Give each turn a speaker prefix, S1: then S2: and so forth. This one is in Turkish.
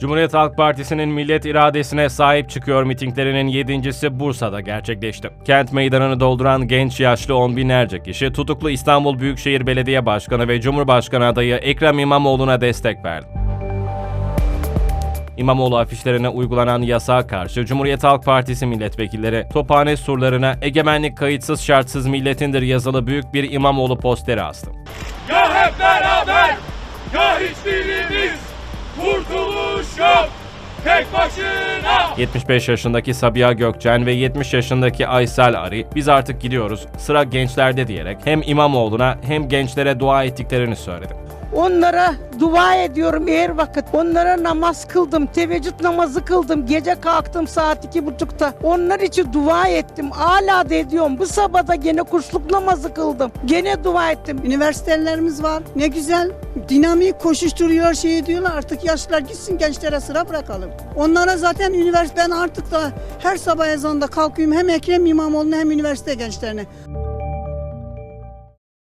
S1: Cumhuriyet Halk Partisi'nin millet iradesine sahip çıkıyor mitinglerinin yedincisi Bursa'da gerçekleşti. Kent meydanını dolduran genç yaşlı on binlerce kişi tutuklu İstanbul Büyükşehir Belediye Başkanı ve Cumhurbaşkanı adayı Ekrem İmamoğlu'na destek verdi. İmamoğlu afişlerine uygulanan yasağa karşı Cumhuriyet Halk Partisi milletvekilleri Tophane surlarına egemenlik kayıtsız şartsız milletindir yazılı büyük bir İmamoğlu posteri astı.
S2: Ya hep beraber tek başına.
S1: 75 yaşındaki Sabiha Gökçen ve 70 yaşındaki Aysel Ari biz artık gidiyoruz sıra gençlerde diyerek hem İmamoğlu'na hem gençlere dua ettiklerini söyledi.
S3: Onlara dua ediyorum her vakit. Onlara namaz kıldım. Teveccüd namazı kıldım. Gece kalktım saat iki buçukta. Onlar için dua ettim. Hala da ediyorum. Bu sabahda gene kuşluk namazı kıldım. Gene dua ettim.
S4: Üniversitelerimiz var. Ne güzel dinamik koşuşturuyor şey diyorlar artık yaşlılar gitsin gençlere sıra bırakalım. Onlara zaten üniversite ben artık da her sabah ezanında kalkıyorum hem Ekrem İmamoğlu'na hem üniversite gençlerine.